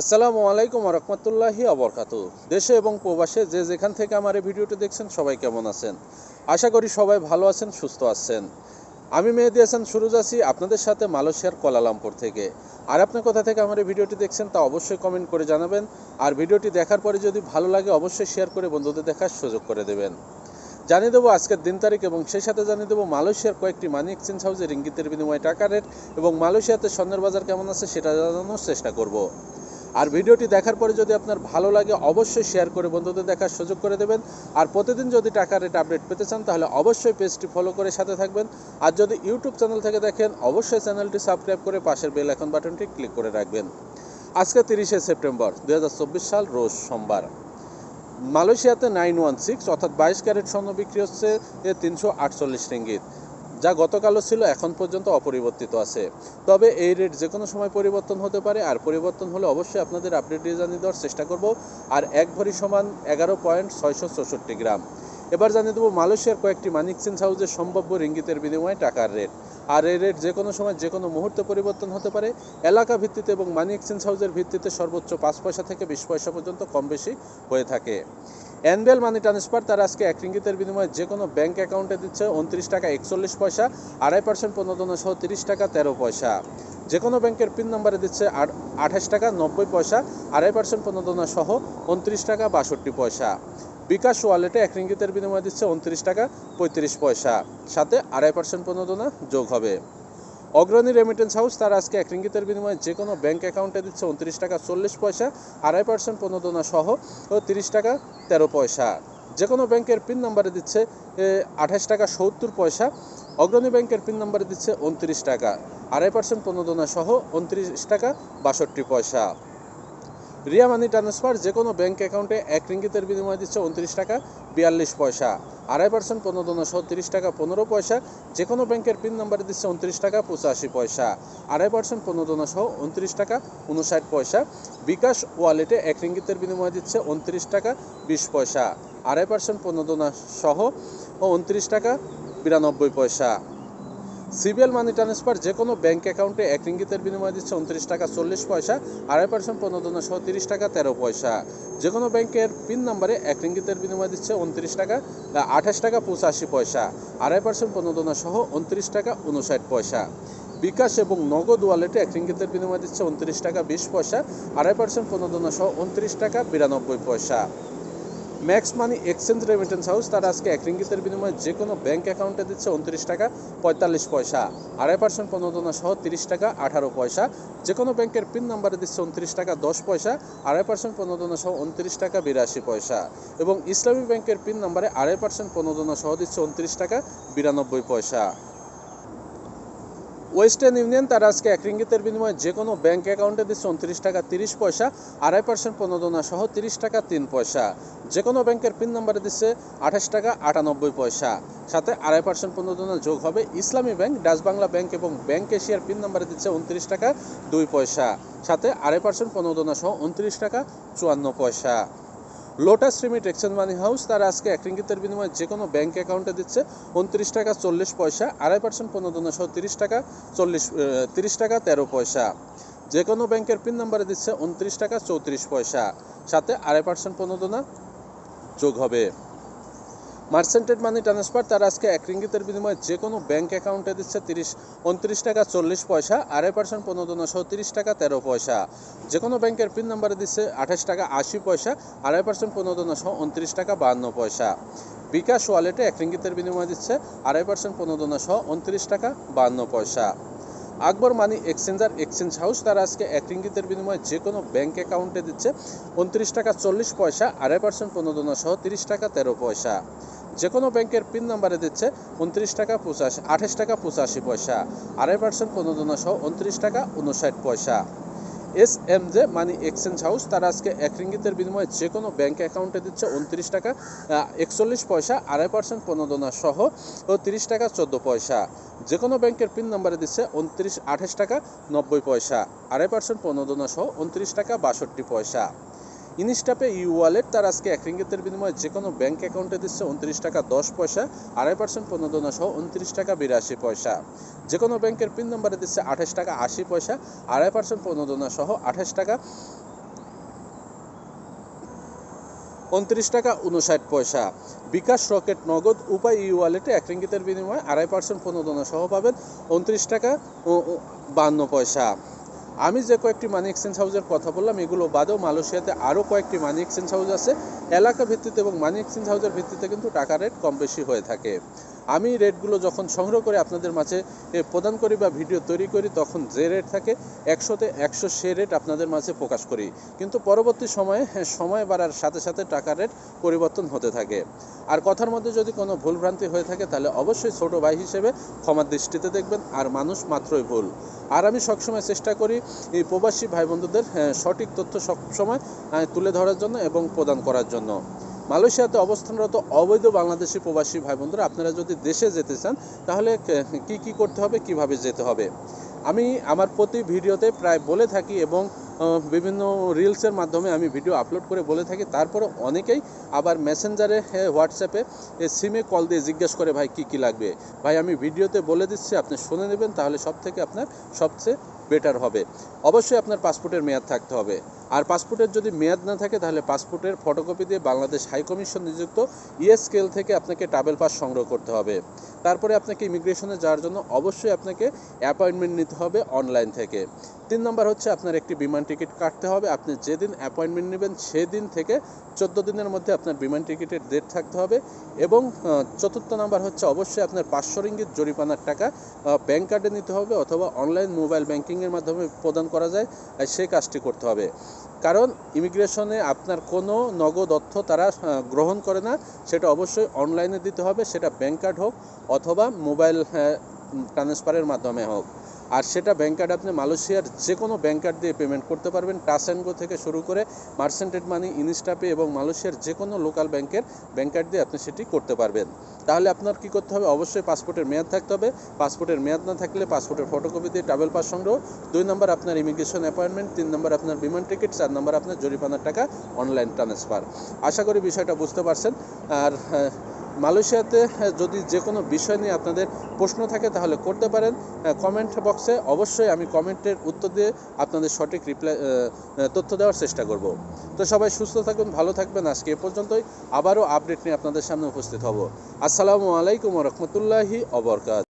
আসসালামু আলাইকুম রহমতুল্লাহি আবরকাত দেশে এবং প্রবাসে যে যেখান থেকে আমার এই ভিডিওটি দেখছেন সবাই কেমন আছেন? আশা করি সবাই ভালো আছেন, সুস্থ আছেন। আমি মেহেদি হাসান, সুরুজ আছি আপনাদের সাথে মালয়েশিয়ার কোলালামপুর থেকে। আর আপনি কোথা থেকে আমার এই ভিডিওটি দেখছেন তা অবশ্যই কমেন্ট করে জানাবেন। আর ভিডিওটি দেখার পরে যদি ভালো লাগে অবশ্যই শেয়ার করে বন্ধুদের দেখার সুযোগ করে দেবেন। জানিয়ে দেবো আজকের দিন তারিখ এবং সেই সাথে জানিয়ে দেবো মালয়েশিয়ার কয়েকটি মানি এক্সচেঞ্জ হাউসে রিঙ্গিতের বিনিময়ে টাকা রেট এবং মালয়েশিয়াতে স্বর্ণের বাজার কেমন আছে সেটা জানানোর চেষ্টা করব। আর ভিডিওটি দেখার পরে যদি আপনার ভালো লাগে, অবশ্যই শেয়ার করে বন্ধুদের দেখার সুযোগ করে দেবেন। আর প্রতিদিন যদি টাকা রেট আপডেট পেতে চান, তাহলে অবশ্যই পেজটি ফলো করে সাথে থাকবেন। আর যদি ইউটিউব চ্যানেল থেকে দেখেন, অবশ্যই চ্যানেলটি সাবস্ক্রাইব করে পাশের বেল এখন বাটনটি ক্লিক করে রাখবেন। আজকে তিরিশে সেপ্টেম্বর দু হাজার চব্বিশ সাল, রোজ সোমবার। মালয়েশিয়াতে নাইন ওয়ান সিক্স অর্থাৎ বাইশ ক্যারেট স্বর্ণ বিক্রি হচ্ছে তিনশো আটচল্লিশ রিঙ্গিত। যা গতকালও ছিল, এখন পর্যন্ত অপরিবর্তিত আছে। তবে এই রেট যে কোনো সময় পরিবর্তন হতে পারে, আর পরিবর্তন হলে অবশ্যই আপনাদের আপডেট জানিয়ে দেওয়ার চেষ্টা করব। আর এক ভরি সমান এগারো পয়েন্ট ছয়শো চৌষট্টি গ্রাম। এবার জানিয়ে দেবো, মালয়েশিয়ার কয়েকটি মানি এক্সচেঞ্জ হাউসের সম্ভাব্য রিঙ্গিতের বিনিময়ে টাকার রেট আর এই রেট যে কোনো সময় যে কোনো মুহূর্তে পরিবর্তন হতে পারে। এলাকা ভিত্তিতে এবং মানি এক্সচেঞ্জ হাউসের ভিত্তিতে সর্বোচ্চ পাঁচ পয়সা থেকে বিশ পয়সা পর্যন্ত কম বেশি হয়ে থাকে। অ্যানুয়াল মানি ট্রান্সফার, তারা আজকে এক রিঙ্গিতের বিনিময়ে যে কোনো ব্যাংক অ্যাকাউন্টে দিচ্ছে উনত্রিশ টাকা একচল্লিশ পয়সা, আড়াই পার্সেন্ট প্রণোদনা সহ তিরিশ টাকা তেরো পয়সা। যে কোনো ব্যাংকের পিন নম্বরে দিচ্ছে আঠাশ টাকা নব্বই পয়সা, আড়াই পার্সেন্ট প্রণোদনা সহ উনত্রিশ টাকা বাষট্টি পয়সা। বিকাশ ওয়ালেটে এক রিঙ্গিতের বিনিময়ে দিচ্ছে উনত্রিশ টাকা পঁয়ত্রিশ পয়সা। সাথে আড়াই পার্সেন্ট প্রণোদনা যোগ হবে। অগ্রণী রেমিটেন্স হাউস তার আজকে এক রিঙ্গিতের বিনিময়ে যে কোনো ব্যাঙ্ক অ্যাকাউন্টে দিচ্ছে উনত্রিশ টাকা চল্লিশ পয়সা, আড়াই পার্সেন্ট প্রণোদনা সহ তিরিশ টাকা তেরো পয়সা। যে কোনো ব্যাংকের পিন নাম্বারে দিচ্ছে আঠাশ টাকা সত্তর পয়সা, অগ্রণী ব্যাংকের পিন নাম্বারে দিচ্ছে উনত্রিশ টাকা, আড়াই পার্সেন্ট প্রণোদনা সহ, উনত্রিশ টাকা বাষট্টি পয়সা। রিয়া মানি ট্রান্সফার যে কোনো ব্যাঙ্ক অ্যাকাউন্টে এক রিঙ্গিতের বিনিময়ে দিচ্ছে উনত্রিশ টাকা বিয়াল্লিশ পয়সা। আড়াই পার্সেন্ট প্রণোদনা সহ তিরিশ টাকা পনেরো পয়সা যে কোনো ব্যাংকের পিন নাম্বারে দিচ্ছে উনত্রিশ টাকা পঁচাশি পয়সা। আড়াই পার্সেন্ট প্রণোদনা সহ উনত্রিশ টাকা উনষাট পয়সা, বিকাশ ওয়ালেটে এক রিঙ্গিতের বিনিময়ে দিচ্ছে উনত্রিশ টাকা বিশ পয়সা। আড়াই পার্সেন্ট প্রণোদনা সহ উনত্রিশ টাকা বিরানব্বই পয়সা। সিবিএল মানি ট্রান্সফার যে কোনো ব্যাঙ্ক অ্যাকাউন্টে এক রিঙ্গিতের বিনিময়ে দিচ্ছে উনত্রিশ টাকা চল্লিশ পয়সা, আড়াই পার্সেন্ট পনেরো প্রণোদনা সহ তিরিশ টাকা তেরো পয়সা। যে কোনো ব্যাংকের পিন নাম্বারে এক রিঙ্গিতের বিনিময়ে দিচ্ছে উনত্রিশ টাকা আঠাশ টাকা পঁচাশি পয়সা, আড়াই পার্সেন্ট প্রণোদনা সহ উনত্রিশ টাকা উনষাট পয়সা। বিকাশ এবং নগদ ওয়ালেটে এক রিঙ্গিতের বিনিময়ে দিচ্ছে উনত্রিশ টাকা বিশ পয়সা, আড়াই পার্সেন্ট প্রণোদনা সহ উনত্রিশ টাকা বিরানব্বই পয়সা। Max money exchange remittance house তারা আজকে এক রিঙ্গিতের বিনিময়ে যে কোনো ব্যাংক অ্যাকাউন্টে দিচ্ছে উনত্রিশ টাকা পঁয়তাল্লিশ পয়সা। আড়াই পার্সেন্ট প্রণোদনা সহ তিরিশ টাকা আঠারো পয়সা। যে কোনো ব্যাংকের পিন নাম্বারে দিচ্ছে উনত্রিশ টাকা দশ পয়সা, আড়াই পার্সেন্ট প্রণোদনা সহ উনত্রিশ টাকা বিরাশি পয়সা। এবং ইসলামী ব্যাংকের পিন নাম্বারে আড়াই পার্সেন্ট প্রণোদনা সহ দিচ্ছে উনত্রিশ টাকা বিরানব্বই পয়সা। ওয়েস্টার্ন ইউনিয়ন তারা আজকে এক রিঙ্গিতের বিনিময়ে যে কোনো ব্যাংক অ্যাকাউন্টে দিচ্ছে উনত্রিশ টাকা তিরিশ পয়সা, আড়াই পার্সেন্ট প্রণোদনা সহ তিরিশ টাকা তিন পয়সা। যে কোনো ব্যাংকের পিন নাম্বারে দিচ্ছে আঠাশ টাকা আটানব্বই পয়সা। সাথে আড়াই পার্সেন্ট প্রণোদনা যোগ হবে Islami bank Dutch Bangla bank এবং ব্যাংক এশিয়ার পিন নাম্বারে দিচ্ছে উনত্রিশ টাকা দুই পয়সা। সাথে আড়াই পার্সেন্ট প্রণোদনা সহ উনত্রিশ টাকা চুয়ান্ন পয়সা। Lotus remit exchange money house তার আজকে এক রিঙ্গিতের বিনিময়ে যে কোনো ব্যাংক অ্যাকাউন্টে দিচ্ছে উনত্রিশ টাকা চল্লিশ পয়সা, আড়াই পার্সেন্ট প্রণোদনা সহ তিরিশ টাকা চল্লিশ তিরিশ টাকা তেরো পয়সা। যে কোনো ব্যাংকের পিন নাম্বারে দিচ্ছে উনত্রিশ টাকা চৌত্রিশ পয়সা, সাথে আড়াই পার্সেন্ট প্রণোদনা যোগ হবে। মার্সেন্টেড মানি ট্রান্সফার, তারা আজকে এক রিঙ্গিতের বিনিময়ে যে কোনো ব্যাংক অ্যাকাউন্টে দিচ্ছে তিরিশ, উনত্রিশ টাকা চল্লিশ পয়সা আড়াই পার্সেন্ট প্রণোদনা সহ তিরিশ টাকা তেরো পয়সা। যে কোনো ব্যাংকের পিন নাম্বারে দিচ্ছে আঠাশ টাকা আশি পয়সা আড়াই পার্সেন্ট প্রণোদনা সহ উনত্রিশ টাকা বাহান্ন পয়সা। বিকাশ ওয়ালেটে এক রিঙ্গিতের বিনিময়ে দিচ্ছে আড়াই পার্সেন্ট প্রণোদনা সহ উনত্রিশ টাকা বাহান্ন পয়সা। Akbar money exchanger exchange house, তারা আজকে এক রিঙ্গিতের বিনিময়ে যে কোনো ব্যাংক অ্যাকাউন্টে দিচ্ছে উনত্রিশ টাকা চল্লিশ পয়সা আড়াই পার্সেন্ট প্রণোদনা সহ তিরিশ টাকা তেরো পয়সা। যে কোনো ব্যাংকের পিন নাম্বারে দিচ্ছে উনত্রিশ টাকা পঁচাশি, আঠাশ টাকা পঁচাশি পয়সা। আড়াই পার্সেন্ট প্রণোদনা সহ উনত্রিশ টাকা উনষাট পয়সা। S M J money exchange house, তারা আজকে এক রিঙ্গিতের বিনিময়ে যে কোনো ব্যাঙ্ক অ্যাকাউন্টে দিচ্ছে উনত্রিশ টাকা একচল্লিশ পয়সা, আড়াই পার্সেন্ট প্রণোদনা সহ ও তিরিশ টাকা চোদ্দ পয়সা। যে কোনো ব্যাংকের পিন নাম্বারে দিচ্ছে উনত্রিশ, আঠাশ টাকা নব্বই পয়সা, আড়াই পার্সেন্ট প্রণোদনা সহ উনত্রিশ টাকা বাষট্টি পয়সা। ইনস্টাপে ই ওয়ালেট তার আজকে এক রিঙ্গিতের বিনিময়ে যে কোনো ব্যাঙ্ক অ্যাকাউন্টে দিচ্ছে উনত্রিশ টাকা, দশ পয়সা, আড়াই পার্সেন্ট প্রণোদনা সহ উনত্রিশ টাকা, বিরাশি পয়সা। যে কোনো ব্যাংকের পিন নম্বরে দিচ্ছে আঠাশ টাকা, আশি পয়সা, আড়াই পার্সেন্ট প্রণোদনা সহ আঠাশ টাকা, উনত্রিশ টাকা, উনষাট পয়সা। বিকাশ রকেট নগদ উপায় ই ওয়ালেটে এক রিঙ্গিতের বিনিময়ে আড়াই পার্সেন্ট প্রণোদনা সহ পাবেন উনত্রিশ টাকা বান্ন পয়সা। আমি যে কয়েকটি মানি এক্সচেঞ্জ হাউসের কথা বললাম, এগুলো বাদেও মালয়েশিয়াতে আরও কয়েকটি মানি এক্সচেঞ্জ হাউস আছে। এলাকা ভিত্তিতে এবং মানি এক্সচেঞ্জ হাউসের ভিত্তিতে কিন্তু টাকা রেট কম বেশি হয়ে থাকে। আমি রেটগুলো যখন সংগ্রহ করে আপনাদের মাঝে প্রদান করি বা ভিডিও তৈরি করি তখন যে রেট থাকে একশোতে একশো সে রেট আপনাদের মাঝে প্রকাশ করি। কিন্তু পরবর্তী সময়ে হ্যাঁ, সময় বাড়ার সাথে সাথে টাকা রেট পরিবর্তন হতে থাকে। আর কথার মধ্যে যদি কোনো ভুলভ্রান্তি হয়ে থাকে তাহলে অবশ্যই ছোট ভাই হিসেবে ক্ষমার দৃষ্টিতে দেখবেন আর মানুষ মাত্রই ভুল। আর আমি সবসময় চেষ্টা করি এই প্রবাসী ভাই বন্ধুদের হ্যাঁ, সঠিক তথ্য সবসময় তুলে ধরার জন্য এবং প্রদান করার জন্য। মালয়েশিয়াতে অবস্থানরত অবৈধ বাংলাদেশি প্রবাসী ভাই বন্ধুরা আপনারা যদি দেশে যেতে চান, তাহলে কে- কি করতে হবে, কীভাবে যেতে হবে? আমি আমার প্রতি ভিডিওতে প্রায় বলে থাকি এবং বিভিন্ন রিলসের মাধ্যমে আমি ভিডিও আপলোড করে বলে থাকি। তারপরে অনেকেই আবার মেসেঞ্জারে হোয়াটসঅ্যাপে সিমে কল দিয়ে জিজ্ঞেস করে, ভাই, কি কি লাগবে? ভাই, আমি ভিডিওতে বলে দিচ্ছি, আপনি শুনে নেবেন, তাহলে সব থেকে আপনার সবচেয়ে বেটার হবে। অবশ্যই আপনার পাসপোর্টের মেয়াদ থাকতে হবে। আর পাসপোর্টের যদি মেয়াদ না থাকে, তাহলে পাসপোর্টের ফটোকপি দিয়ে বাংলাদেশ হাই কমিশন নিযুক্ত ইএসকেল থেকে আপনাকে ট্রাভেল পাস সংগ্রহ করতে হবে। তারপরে আপনাকে ইমিগ্রেশনে যাওয়ার জন্য অবশ্যই আপনাকে অ্যাপয়েন্টমেন্ট নিতে হবে অনলাইন থেকে। তিন নম্বর হচ্ছে আপনার একটি বিমান টিকিট কাটতে হবে। আপনি যেদিন অ্যাপয়েন্টমেন্ট নেবেন সেদিন থেকে চোদ্দ দিনের মধ্যে আপনার বিমান টিকিটের ডেট থাকতে হবে এবং চতুর্থ নাম্বার হচ্ছে অবশ্যই আপনার পাঁচশো রিঙ্গিত জরিমানার টাকা ব্যাংক কার্ডে নিতে হবে অথবা অনলাইন মোবাইল ব্যাংকিংয়ের মাধ্যমে প্রদান করা যায় সেই কাজটি করতে হবে। কারণ ইমিগ্রেশনে আপনার কোনো নগদ অর্থ তারা গ্রহণ করে না। সেটা অবশ্যই অনলাইনে দিতে হবে, সেটা ব্যাংক কার্ড হোক অথবা মোবাইল ট্রান্সফারের মাধ্যমে হোক। আর সেটা ব্যাংক কার্ড আপনি মালয়েশিয়ার যে কোনো ব্যাংক কার্ড দিয়ে পেমেন্ট করতে পারবেন। টাচ অ্যান্ড থেকে শুরু করে মার্সেন্টেড মানি ইনস্টাপে এবং মালয়েশিয়ার যে কোনো লোকাল ব্যাংকের ব্যাংক কার্ড দিয়ে আপনি সেটি করতে পারবেন। তাহলে আপনার কি করতে হবে? অবশ্যই পাসপোর্টের মেয়াদ থাকতে হবে। পাসপোর্টের মেয়াদ না থাকলে পাসপোর্টের ফটোকপি দিয়ে ট্রাভেল পাস সংগ্রহ। দুই নম্বর আপনার ইমিগ্রেশন অ্যাপয়েন্টমেন্ট তিন নম্বর আপনার বিমান টিকিট চার নম্বর আপনার জরিমানার টাকা অনলাইন ট্রান্সফার আশা করি বিষয়টা বুঝতে পারছেন। আর মালয়েশিয়াতে যদি যে কোনো বিষয় নিয়ে আপনাদের প্রশ্ন থাকে তাহলে করতে পারেন। কমেন্ট বক্সে অবশ্যই আমি কমেন্টের উত্তর দিয়ে আপনাদের সঠিক রিপ্লাই তথ্য দেওয়ার চেষ্টা করব। তো সবাই সুস্থ থাকুন, ভালো থাকবেন। আজকে এ পর্যন্তই। আবারও আপডেট নিয়ে আপনাদের সামনে উপস্থিত হব। আসসালামু আলাইকুম রহমতুল্লাহি অবরকাত